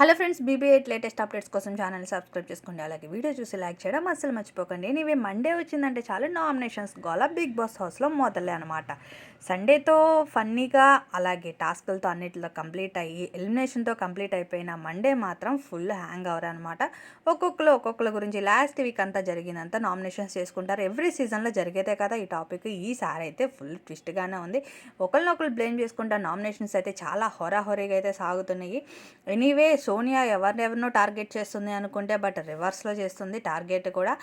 Hello friends BB eight latest updates కోసం channel subscribe చేసుకోండి. అలాగే వీడియో చూసి లైక్ చేయడం అస్సలు మర్చిపోకండి. ఇవి మండే వచ్చిందంటే చాలా నామినేషన్స్ గోలా బిగ్ బాస్ హౌస్లో మొదలే అనమాట సండేతో ఫన్నీగా అలాగే టాస్కులతో అన్నిటిలో కంప్లీట్ అయ్యి ఎలిమినేషన్తో కంప్లీట్ అయిపోయిన మండే మాత్రం ఫుల్ హ్యాంగ్ అవర్ అనమాట ఒక్కొక్కరు ఒక్కొక్కరి గురించి లాస్ట్ వీక్ అంతా జరిగినంత నామినేషన్స్ చేసుకుంటారు. ఎవ్రీ సీజన్లో జరిగేదే కదా ఈ టాపిక్. ఈసారి అయితే ఫుల్ ట్విస్ట్గానే ఉంది. ఒకరినొకరు బ్లేమ్ చేసుకుంటా నామినేషన్స్ అయితే చాలా హొరాహొరీగా అయితే సాగుతున్నాయి. ఎనీవే సోనియా ఎవరినెవరినో టార్గెట్ చేస్తుంది అనుకుంటే బట్ రివర్స్లో చేస్తుంది టార్గెట్ కూడా.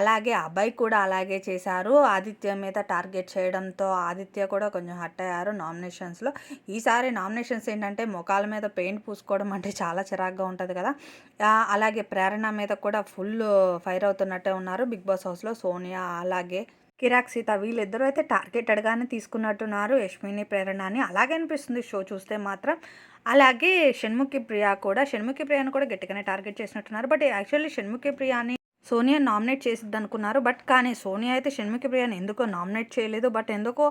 అలాగే అబ్బాయి కూడా అలాగే చేశారు. ఆదిత్య మీద టార్గెట్ చేయడంతో ఆదిత్య కూడా కొంచెం హట్ అయ్యారు నామినేషన్స్లో. ఈసారి నామినేషన్స్ ఏంటంటే ముఖాల మీద పెయింట్ పూసుకోవడం అంటే చాలా చిరాగ్గా ఉంటుంది కదా. అలాగే ప్రేరణ మీద కూడా ఫుల్ ఫైర్ అవుతున్నట్టే ఉన్నారు బిగ్ బాస్ హౌస్లో సోనియా అలాగే. కిరాక్ సీత వీళ్ళిద్దరూ అయితే టార్గెటెడ్గానే తీసుకున్నట్టున్నారు యష్మిని ప్రేరణ అని అలాగే అనిపిస్తుంది షో చూస్తే మాత్రం. అలాగే షణ్ముఖి ప్రియ కూడా షణ్ముఖి ప్రియాని కూడా గట్టిగానే టార్గెట్ చేసినట్టున్నారు. బట్ యాక్చువల్లీ షణ్ముఖి ప్రియాని సోనియా నామినేట్ చేసిద్ది అనుకున్నారు బట్ కానీ సోనియా అయితే షణ్ముఖి ప్రియాని ఎందుకో నామినేట్ చేయలేదు. బట్ ఎందుకో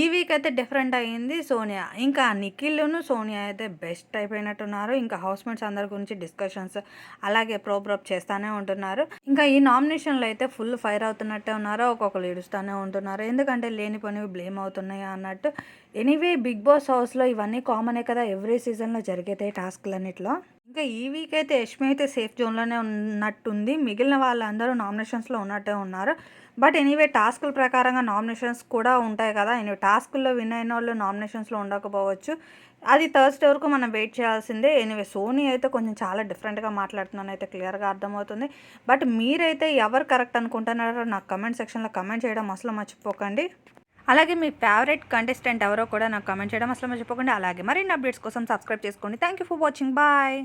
ఈ వీక్ అయితే డిఫరెంట్ అయ్యింది సోనియా. ఇంకా నిఖిల్ను సోనియా అయితే బెస్ట్ అయిపోయినట్టున్నారు. ఇంకా హౌస్ మేట్స్ అందరి గురించి డిస్కషన్స్ అలాగే ప్రోప్రోప్ చేస్తూనే ఉంటున్నారు. ఇంకా ఈ నామినేషన్లో అయితే ఫుల్ ఫైర్ అవుతున్నట్టే ఉన్నారు. ఒక్కొక్కరు ఏడుస్తూనే ఉంటున్నారు. ఎందుకంటే లేని పని బ్లేమ్ అవుతున్నాయి అన్నట్టు. ఎనీవే బిగ్ బాస్ హౌస్లో ఇవన్నీ కామనే కదా ఎవ్రీ సీజన్లో జరిగేతాయి టాస్క్లన్నిట్లో. ఇంకా ఈ వీక్ అయితే యష్మి అయితే సేఫ్ జోన్లోనే ఉన్నట్టుంది. మిగిలిన వాళ్ళందరూ నామినేషన్స్లో ఉన్నట్టే ఉన్నారు. బట్ ఎనీవే టాస్కుల ప్రకారంగా నామినేషన్స్ కూడా ఉంటాయి కదా. ఎనీవే టాస్కుల్లో విన్ అయిన వాళ్ళు నామినేషన్స్లో ఉండకపోవచ్చు. అది థర్స్డే వరకు మనం వెయిట్ చేయాల్సిందే. ఎనీవే సోనీ అయితే కొంచెం చాలా డిఫరెంట్గా మాట్లాడుతున్నాను అయితే క్లియర్గా అర్థమవుతుంది. బట్ మీరైతే ఎవరు కరెక్ట్ అనుకుంటున్నారో నాకు కమెంట్ సెక్షన్లో కమెంట్ చేయడం అసలు మర్చిపోకండి. అలాగే మీ ఫేవరెట్ కంటెస్టెంట్ ఎవరో కూడా నాకు కమెంట్ చేయడం అసలు మర్చిపోకండి. అలాగే మరిన్ని అప్డేట్స్ కోసం సబ్స్క్రైబ్ చేసుకోండి. Thank you for watching bye